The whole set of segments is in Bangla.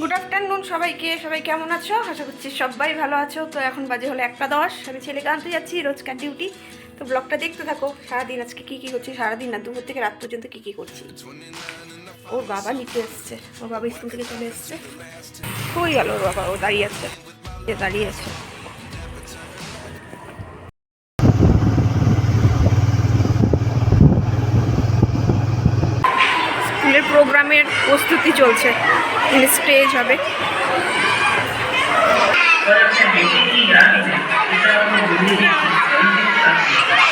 গুড আফটারনুন সবাইকে, সবাই কেমন আছো? আশা করছি সবাই ভালো আছো। তো এখন বাজে হলো একটা দশ। আমি ছেলেকে আনতে যাচ্ছি, রোজকার ডিউটি তো ব্লগটা দেখতে থাকো। সারাদিন আজকে কী কী করছি? সারাদিন না, দুপুর থেকে রাত পর্যন্ত কী কী করছি? ওর বাবা নিতে এসছে। ওর বাবা স্কুল থেকে চলে এসছে। খুবই ভালো ওর বাবা? ও দাঁড়িয়ে আছে। দাঁড়িয়ে আছে। প্রোগ্রামের প্রস্তুতি চলছে স্টেজ হবে। ইস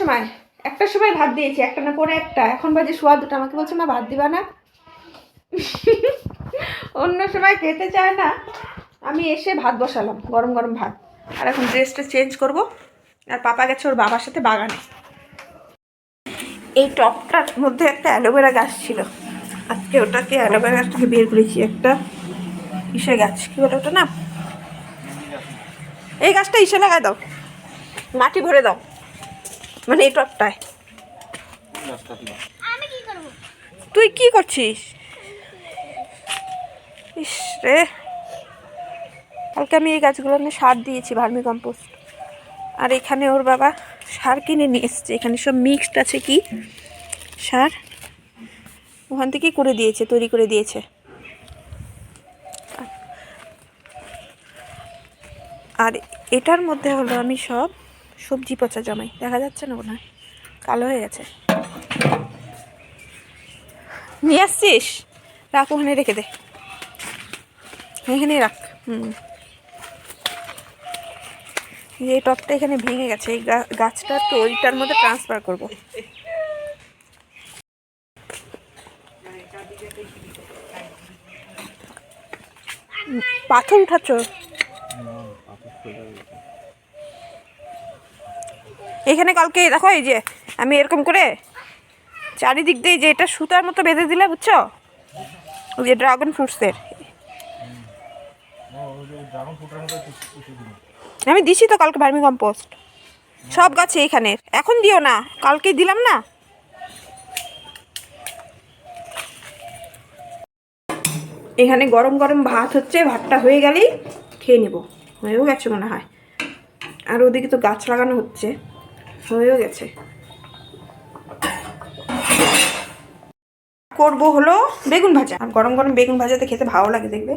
সময়? একটার সময় ভাত দিয়েছি, একটা না পরে একটা। এখন বাজে সোয়া দুটো, আমাকে বলছে, মা, ভাত দিবা না? অন্য সময় খেতে চায় না। আমি এসে ভাত বসালাম, গরম গরম ভাত। আর এখন ড্রেসটা চেঞ্জ করব। আর পাপা গেছে ওর বাবার সাথে বাগানে। এই টপটার মধ্যে একটা অ্যালোভেরা গাছ ছিল। আজকে ওটাকে অ্যালোভেরা গাছটাকে বের করেছি একটা। ইসে গাছ, কী বলে ওটা না এই গাছটা ইসে লাগাই দাও। মাটি ভরে দাও। মানে এই টপটায়। তুই কি করছিস? ইস রে। কালকে আমি এই গাছগুলো নিয়ে সার দিয়েছি ভার্মি কম্পোস্ট। আর এখানে ওর বাবা সার কিনে নিয়ে এসছে। এখানে সব মিক্সড আছে কি? সার। ওখান থেকেই করে দিয়েছে তৈরি করে দিয়েছে। আর এটার মধ্যে হলো আমি সব সবজি পচা জমাই। দেখা যাচ্ছে না মনে হয়। কালো হয়ে গেছে। নিয়ে আসছিস? রাখ, ওখানে রেখে দে। এখানে রাখ। হুম। এই টপটা এখানে ভেঙে গেছে, এই গাছটা তো ওইটার মধ্যে ট্রান্সফার করব। পাথর উঠাচ্ছ? এখানে কালকে দেখো এই যে, আমি এরকম করে চারিদিক দিয়ে যে এটা সুতার মতো বেঁধে দিলে, বুঝছ? ওই যে ড্রাগন ফ্রুটসের আমি দিছি তো কালকে ভার্মি কম্পোস্ট। সব গাছে এখানে। এখন দিও না, কালকেই দিলাম না। এখানে গরম গরম ভাত হচ্ছে, ভাতটা হয়ে গেলেই খেয়ে নেব। হয়েও গেছে মনে হয়। আর ওদিকে তো গাছ লাগানো হচ্ছে। হয়েও গেছে। করব হলো বেগুন ভাজা। আর গরম গরম বেগুন ভাজাতে খেতে ভালো লাগে, দেখবে।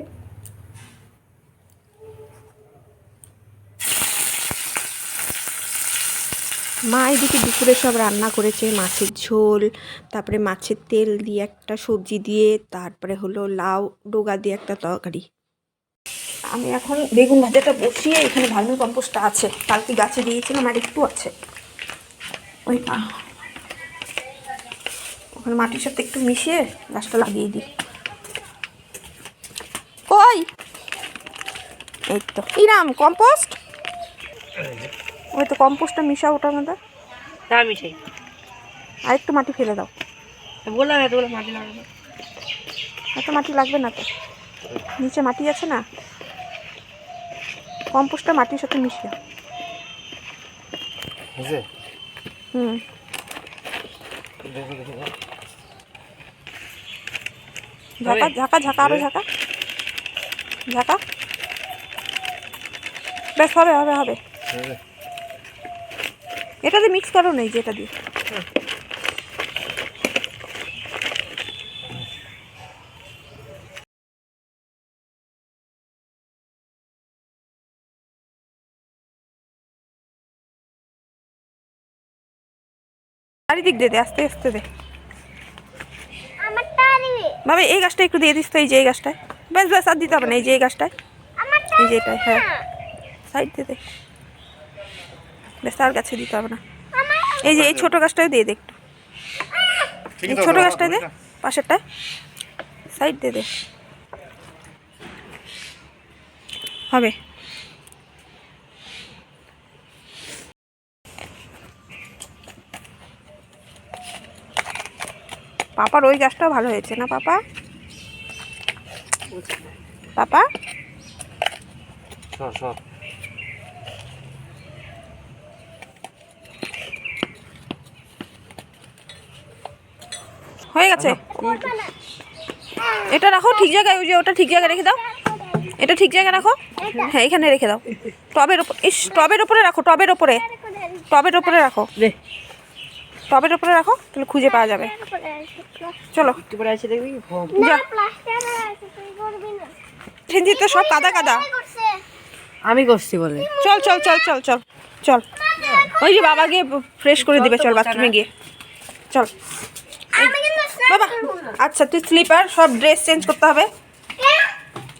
মা এদিকে দুপুরে সব রান্না করেছে, মাছের ঝোল, তারপরে মাছের তেল দিয়ে একটা সবজি দিয়ে, তারপরে হলো লাউ ডোগা দিয়ে একটা তরকারি। আমি এখন বেগুন ভাজাটা বসিয়ে এখানে ভার্মি কম্পোস্টটা আছে, কালকে গাছে দিয়েছিলাম আর একটু আছে। ওই ওখানে মাটির সাথে একটু মিশিয়ে গাছটা লাগিয়ে দিই। কই এই তো। ইরাম কম্পোস্ট? ওই তো কম্পোস্টটা মিশা ওটার মধ্যে তা মিশাই। আর একটু মাটি ফেলে দাও। বললাম এত বলে মাটি লাগাবো। এত মাটি লাগবে না তো। নিচে মাটি আছে না? কম্পোস্টটা মাটির সাথে মিশিয়ে। হুম। ঝাঁকা ঝাঁকা ঝাঁকা আরও ঝাঁকা। ঝাঁকা। ব্যাস হবে হবে হবে। এটাতে মিক্স করো নেই যেটা দিয়ে। চারিদিক দে দে আস্তে আস্তে দে। বাবা এই গাছটা একটু দিয়ে দিস তো এই যে এই গাছটায়। ব্যাস ব্যাস আর দিতে হবে না এই যে এই গাছটায়। এই যে এটাই হ্যাঁ। সাইড দিয়ে দে। ব্যাস আর গাছে দিতে হবে না। এই যে এই ছোট গাছটাই দিয়ে দে একটু। এই ছোট গাছটাই দে পাশেরটা সাইড দিয়ে দে। হবে। পাপার ওই গাছটাও ভালো হয়েছে না পাপা? পাপা? হয়ে গেছে? এটা রাখো ঠিক জায়গায় ওই যে ওটা ঠিক জায়গায় রেখে দাও। এটা ঠিক জায়গায় রাখো। হ্যাঁ এখানে রেখে দাও। টবের ওপর ইস টবের ওপরে রাখো টবের ওপরে। টবের ওপরে রাখো। টবের ওপরে রাখো তাহলে খুঁজে পাওয়া যাবে। চলো। একটু দেখবি। ফর্ম যা। সেঞ্জি তো সব কাদা কাদা। আমি করছি বলে। চল চল চল চল চল চল। ওই যে বাবা গিয়ে ফ্রেশ করে দিবে চল বাথরুমে গিয়ে। চল। বাবা আচ্ছা তুই স্লিপার সব ড্রেস চেঞ্জ করতে হবে।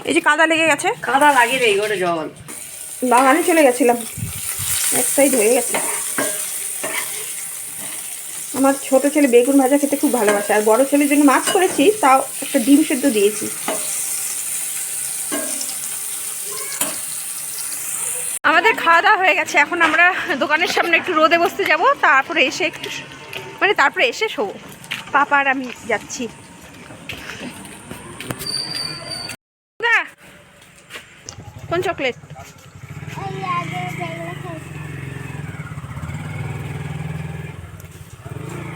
এই যে কাদা লেগে গেছে। কাদা লাগিয়ে ওটা জল। বাগানে চলে গেছিলাম। এক সাইড হয়ে গেছে। আমার ছোট ছেলে বেগুন ভাজা খেতে খুব ভালোবাসে, আর বড় ছেলের জন্য মাছ করেছি, তাও একটা ডিম সেদ্ধ দিয়েছি। আমাদের খাওয়া দাওয়া হয়ে গেছে, এখন আমরা দোকানের সামনে একটু রোদে বসতে যাব, তারপরে এসে একটু মানে তারপরে এসে শোবো। পাপা আর আমি যাচ্ছি। কোন চকলেট?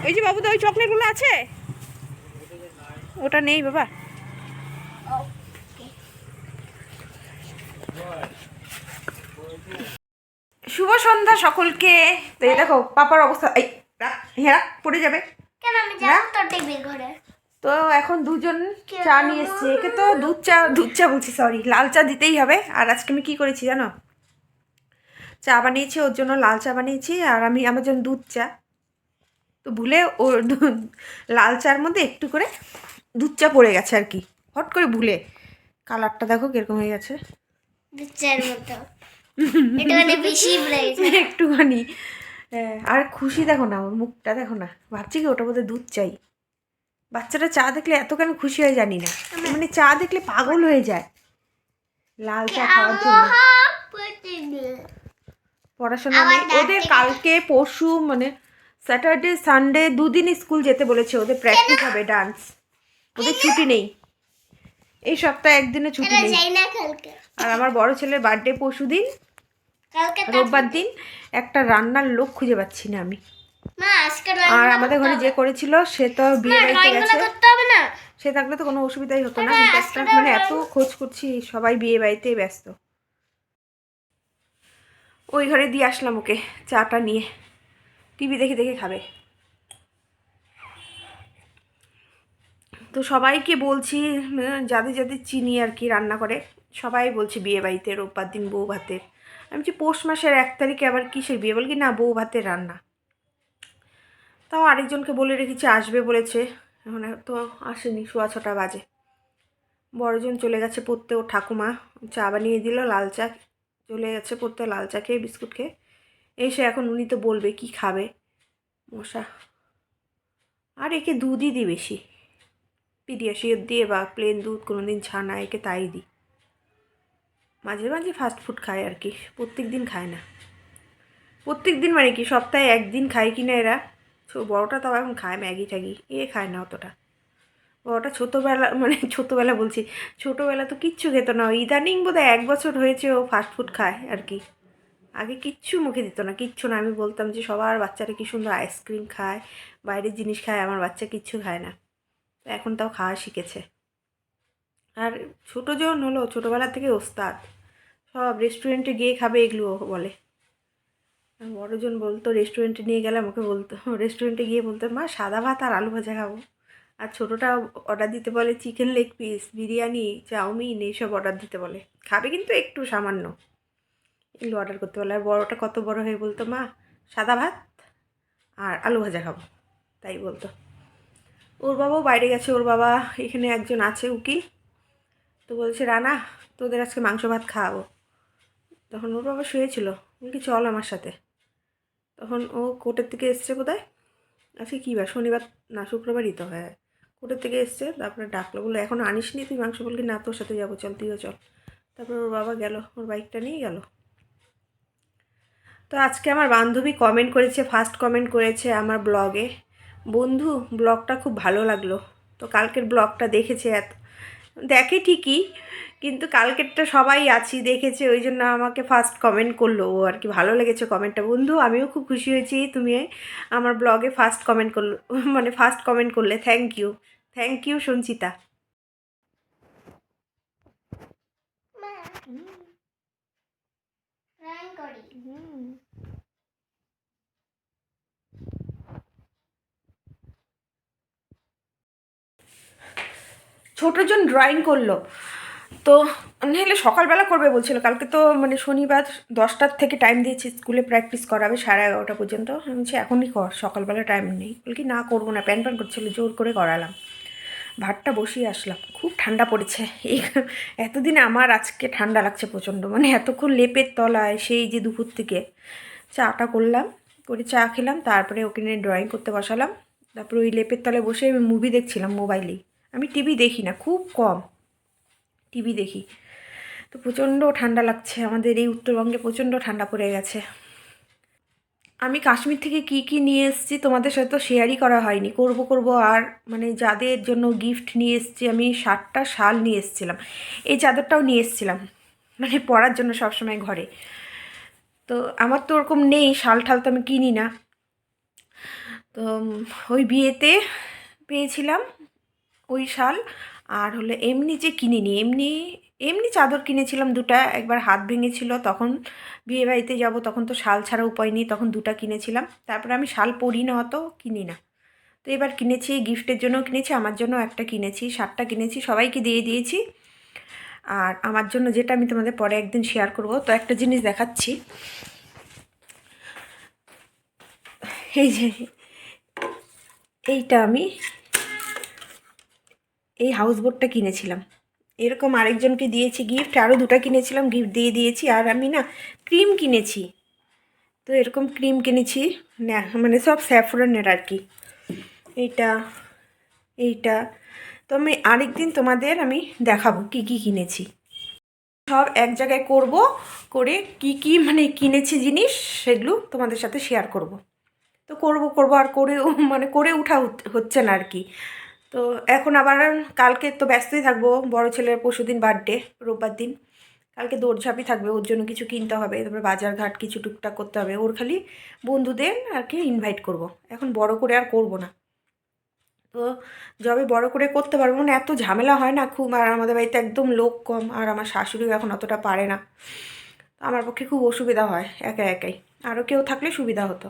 ওই যে বাবুদা ওই চকলেটগুলো আছে? ওটা নেই বাবা। শুভ সন্ধ্যা সকলকে। তো এই দেখো পাপার অবস্থা। এই হ্যাঁ পড়ে যাবে। কেন আমি যাব তো টিভির ঘরে? তো এখন দুজন চা নিয়ে এসছে। একে তো দুধ চা দুধ চা বলছি সরি লাল চা দিতেই হবে। আর আজকে আমি কি করেছি জানো? চা বানিয়েছি ওর জন্য লাল চা বানিয়েছি আর আমি আমার জন্য দুধ চা। তো ভুলে ওর লাল চার মধ্যে একটু করে দুধ চা পড়ে গেছে আর কি। হট করে ভুলে। কালারটা দেখো কীরকম হয়ে গেছে। মতো। একটুখানি আর খুশি দেখো না ওর মুখটা দেখো না। ভাবছি কি ওটা বোধহয় দুধ চাই। বাচ্চাটা চা দেখলে এত কেন খুশি হয় জানি না। মানে চা দেখলে পাগল হয়ে যায়। লাল চা খাওয়ার জন্য। পড়াশোনা ওদের কালকে পরশু মানে স্যাটারডে সানডে দুদিন স্কুল যেতে বলেছে ওদের প্র্যাকটিস হবে ডান্স ওদের ছুটি নেই। এই সপ্তাহে একদিনে ছুটি নেই। আর আমার বড় ছেলের বার্থডে পরশু দিন রোববার দিন একটা রান্নার লোক খুঁজে পাচ্ছি না আমি। আর আমাদের ঘরে যে করেছিল সে তো বিয়ে বাড়িতে গেছে। সে থাকলে তো কোনো অসুবিধাই হতো না। কিন্তু মানে এত খোঁজ করছি সবাই বিয়ে বাড়িতে ব্যস্ত। ওই ঘরে দিয়ে আসলাম ওকে চাটা নিয়ে। টিভি দেখে দেখে খাবে। তো সবাইকে বলছি যাদের যাদের চিনি আর কি রান্না করে, সবাই বলছে বিয়ে বাড়িতে রোববার দিন বউ ভাতের। আমি বলছি, পৌষ মাসের এক তারিখে আবার কিসের বিয়ে? বল না, বউ ভাতের রান্না। তাও আরেকজনকে বলে রেখেছি, আসবে বলেছে। এখন তো আসেনি, সোয়া ছটা বাজে। বড়জন চলে গেছে পড়তে ও ঠাকুমা চা বানিয়ে দিল, লাল চা, চলে গেছে পড়তে, লাল চা খেয়ে বিস্কুট খেয়ে। এসে এখন উনি তো বলবে কি খাবে। মশা। আর একে দুধই দিই বেশি। পিডিয়াশিয়র দিয়ে বা প্লেন দুধ কোনো দিন ছানা, একে তাই দিই মাঝে মাঝে ফাস্ট ফুড খায় আর কি প্রত্যেক দিন খায় না। প্রত্যেক দিন মানে কি, সপ্তাহে একদিন খায় কি না এরা বড়টা তাও এখন খায় ম্যাগি ট্যাগি এ খায় না অতটা। বড়টা ছোটোবেলা মানে ছোটোবেলা বলছি, ছোটোবেলা তো কিচ্ছু খেত না। ইদানিং বোধহয় এক বছর হয়েছে ও ফাস্ট ফুড খায় আর কি। আগে কিচ্ছু মুখে দিত না, কিচ্ছু না। আমি বলতাম যে সবার বাচ্চারা কি সুন্দর আইসক্রিম খায়, বাইরের জিনিস খায়, আমার বাচ্চা কিচ্ছু খায় না। তো এখন তাও খাওয়া শিখেছে। আর ছোটো জন হলো, ছোটোবেলা থেকে ওস্তাদ, সব রেস্টুরেন্টে গিয়ে খাবে এগুলো বলে। বড়জন বলতো রেস্টুরেন্টে নিয়ে গেলে আমাকে বলতো। রেস্টুরেন্টে গিয়ে বলতো, মা, সাদা ভাত আর আলু ভাজা খাব। আর ছোটোটা অর্ডার দিতে বলে chicken leg piece biryani, chowmein, এইসব অর্ডার দিতে বলে। খাবে কিন্তু একটু সামান্য। এগুলো অর্ডার করতে বলে আর বড়োটা কত বড় হয়ে বলতো মা? সাদা ভাত আর আলু ভাজা খাব, তাই বলতো। ওর বাবাও বাইরে গেছে, ওর বাবা এখানে একজন আছে উকিল তো বলছে, রানা, তোদের আজকে মাংস ভাত খাওয়াবো। তখন ওর বাবা শুয়েছিল বলছি, চল আমার সাথে। তখন ও কোর্টের থেকে এসছে বোধহয়। আজকে কী বার শনিবার না, শুক্রবারই তো হ্যাঁ। কোর্টের থেকে এসছে, তারপরে ডাকলো, বলল, এখন আনিস নি তুই মাংস বললি? না, তোর সাথে যাব, চল, তুইও চল। তারপর ওর বাবা গেল, ওর বাইকটা নিয়ে গেল। তো আজকে আমার বান্ধবী কমেন্ট করেছে ফার্স্ট কমেন্ট করেছে আমার ব্লগে বন্ধু ব্লগটা খুব ভালো লাগল। তো কালকের ব্লগটা দেখেছে এত দেখে ঠিকই, কিন্তু কালকেরটা সবাই আছি, দেখেছে, ওই জন্য আমাকে ফার্স্ট কমেন্ট করল। ও আর কি ভালো লেগেছে কমেন্টটা বন্ধু, আমিও খুব খুশি হয়েছি, তুমি আমার ব্লগে ফার্স্ট কমেন্ট করল মানে ফার্স্ট কমেন্ট করলে। Thank you thank you Sanchita মা ড্রয়িং করি ছোটোজন ড্রয়িং করল। তো নাহলে সকালবেলা করবে বলছিল। কালকে তো মানে শনিবার দশটার থেকে টাইম দিয়েছি, স্কুলে প্র্যাকটিস করাবে সাড়ে এগারোটা পর্যন্ত। আমি বলছি, এখনই কর, সকালবেলা টাইম নেই। বলি না, করব না। প্যান প্যান করছিল, জোর করে করালাম ভাতটা বসিয়ে আসলাম। খুব ঠান্ডা পড়েছে। এই এতদিনে আমার আজকে ঠান্ডা লাগছে প্রচণ্ড। মানে এতক্ষণ লেপের তলায়, সেই যে দুপুর থেকে চাটা করলাম, করে চা খেলাম, তারপরে ওখানে ড্রয়িং করতে বসালাম। তারপরে ওই লেপের তলায় বসে আমি মুভি দেখছিলাম মোবাইলেই আমি টিভি দেখি না, খুব কম। টিভি দেখি। তো প্রচণ্ড ঠান্ডা লাগছে আমাদের এই উত্তরবঙ্গে, প্রচণ্ড ঠান্ডা পড়ে গেছে। আমি কাশ্মীর থেকে কি কি নিয়ে এসেছি তোমাদের সাথে তো শেয়ারই করা হয়নি। করব করব আর মানে যাদের জন্য গিফট নিয়ে এসেছি, আমি ষাটটা শাল নিয়ে এসেছিলাম। এই চাদরটাও নিয়ে এসেছিলাম মানে পরার জন্য সবসময় ঘরে। তো আমার তো ওরকম নেই, শাল ঠাল তো আমি কিনি না। তো ওই বিয়েতে পেয়েছিলাম। ওই শাল আর হলো এমনি যে কিনিনি, এমনি এমনি চাদর কিনেছিলাম দুটা, একবার হাত ভেঙেছিল, তখন বিয়ে বাড়িতে যাব, তখন তো শাল ছাড়া উপায় নেই, তখন দুটা কিনেছিলাম। তারপরে আমি শাল পরি না অত, কিনি না। তো এবার কিনেছি গিফটের জন্য কিনেছি, আমার জন্য একটা কিনেছি শার্টটা কিনেছি, সবাইকে দিয়ে দিয়েছি। আর আমার জন্য যেটা আমি তোমাদের পরে একদিন শেয়ার করব, তো একটা জিনিস দেখাচ্ছি। এই যে, এইটা আমি এই হাউস বোটটা কিনেছিলাম। এরকম আরেকজনকে দিয়েছি গিফট আরও দুটো কিনেছিলাম গিফট দিয়ে দিয়েছি, আর আমি না ক্রিম কিনেছি। তো এরকম ক্রিম কিনেছি মানে সব স্যাফরনের আর কি। এইটা এইটা। তো আমি আরেকদিন তোমাদের আমি দেখাবো কি কি কিনেছি। সব এক জায়গায় করব, করে কি কি মানে কিনেছি জিনিস, সেগুলো তোমাদের সাথে শেয়ার করব। তো করব করব, আর করে মানে করে হত- হচ্ছে না আর কি। তো এখন আবার কালকে তো ব্যস্তই থাকব, বড় ছেলের পরশুদিন বার্থডে রোববার দিন। কালকে দৌড়ঝাঁপি থাকবে, ওর জন্য কিছু কিনতে হবে, তারপরে বাজার ঘাট কিছু টুকটাক করতে হবে। ওর খালি বন্ধুদের আর কি ইনভাইট করব। এখন বড় করে আর করব না। তো যবে বড় করে করতে পারব না এত ঝামেলা হয় না খুব, আর আমাদের বাড়িতে একদম লোক কম, আর আমার শাশুড়িও এখন অতটা পারে না। আমার পক্ষে খুব অসুবিধা হয় একা একাই। আরও কেউ থাকলে সুবিধা হতো।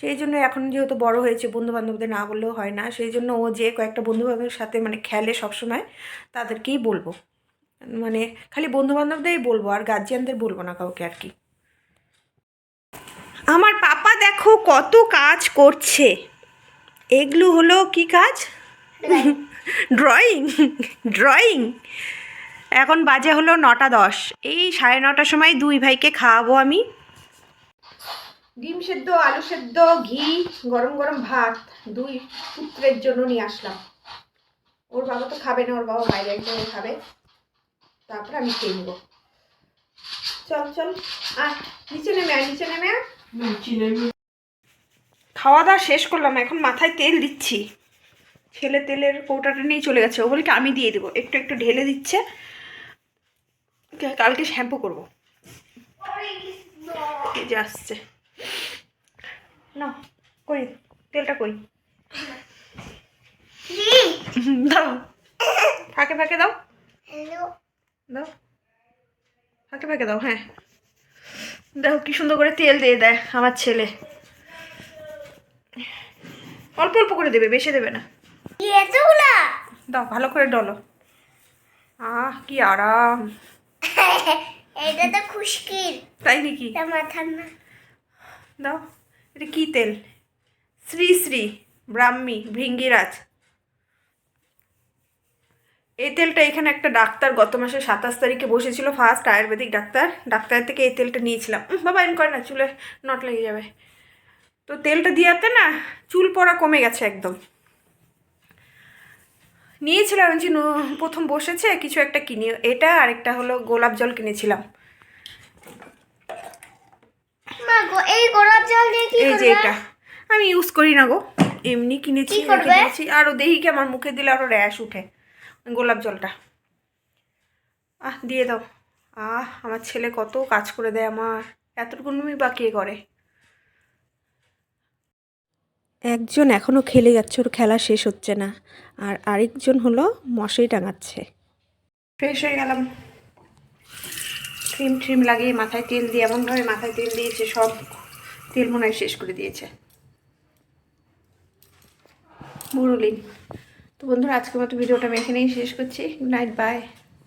সেই জন্য এখন যেহেতু বড় হয়েছে বন্ধু বান্ধবদের না বললেও হয় না সেই জন্য ও যে কয়েকটা বন্ধু বান্ধবের সাথে মানে খেলে সবসময় তাদেরকেই বলব। মানে খালি বন্ধু বান্ধবদেরই বলব আর গার্জিয়ানদের বলব না কাউকে আর কি। আমার পাপা দেখো কত কাজ করছে। এগুলো হলো কি কাজ? ড্রয়িং ড্রয়িং এখন বাজে হলো নটা দশ। এই সাড়ে নটার সময় দুই ভাইকে খাওয়াবো আমি। ডিম সেদ্ধ আলু সেদ্ধ ঘি গরম গরম ভাত দুই পুত্রের জন্য নিয়ে আসলাম। ওর বাবা তো খাবে না ওর বাবা বাইরে একদম খাবে। তারপরে আমি খেয়ে নেব। চল চল। আর নিচে নেমে আয় নিচে নেমে খাওয়া দাওয়া শেষ করলাম এখন মাথায় তেল দিচ্ছি। ছেলে তেলের কৌটাটা নিয়ে চলে গেছে ও বলে কি আমি দিয়ে দেবো। একটু একটু ঢেলে দিচ্ছে। কালকে শ্যাম্পু করব। যে আসছে। না কই তেলটা কই দাও। ফাঁকে ফাঁকে দাও। দাও। ফাঁকে ফাঁকে দাও হ্যাঁ। দেখো কি সুন্দর করে তেল দিয়ে দেয় আমার ছেলে। অল্প অল্প করে দেবে বেশি দেবে না। দাও ভালো করে ডলো। আহ কি আরাম। এটা তো খুশকির। তাই নাকি? মাথার না। দাও। এটা কি তেল? শ্রী শ্রী ব্রাহ্মী ভৃঙ্গিরাজ। এই তেলটা এখানে একটা ডাক্তার গত মাসে সাতাশ তারিখে বসেছিল ফার্স্ট আয়ুর্বেদিক ডাক্তার। ডাক্তার থেকে এই তেলটা নিয়েছিলাম। বাবা এন করে না, চুলে নট লেগে যাবে। তো তেলটা দিয়াতে না চুল পড়া কমে গেছে একদম। নিয়েছিলাম যে প্রথম বসেছে, কিছু একটা কিনি। এটা আর একটা হলো গোলাপ জল কিনেছিলাম মা গো এই গোলাপ জল দিয়ে কি এই যে করবে? এটা। আমি ইউজ করি না গো। এমনি কিনেছি কি রেখে করবে? দিয়েছি আরও দেখি কি আমার মুখে দিলে আরও র্যাশ উঠে। গোলাপ জলটা। আহ দিয়ে দাও। আহ আমার ছেলে কত কাজ করে দেয় আমার। এতটুকুনি বা কে করে একজন এখনও খেলে যাচ্ছে ওর খেলা শেষ হচ্ছে না। আর আরেকজন হলো মশাই টাঙাচ্ছে। ফ্রেশ হয়ে গেলাম। ক্রিম ট্রিম লাগিয়ে মাথায় তেল দিয়ে, এমনভাবে মাথায় তেল দিয়েছে সব তেল মনে শেষ করে দিয়েছে। মুরুলিন তো বন্ধুরা, আজকের মতো ভিডিওটা আমি এখানেই শেষ করছি। Good night, bye.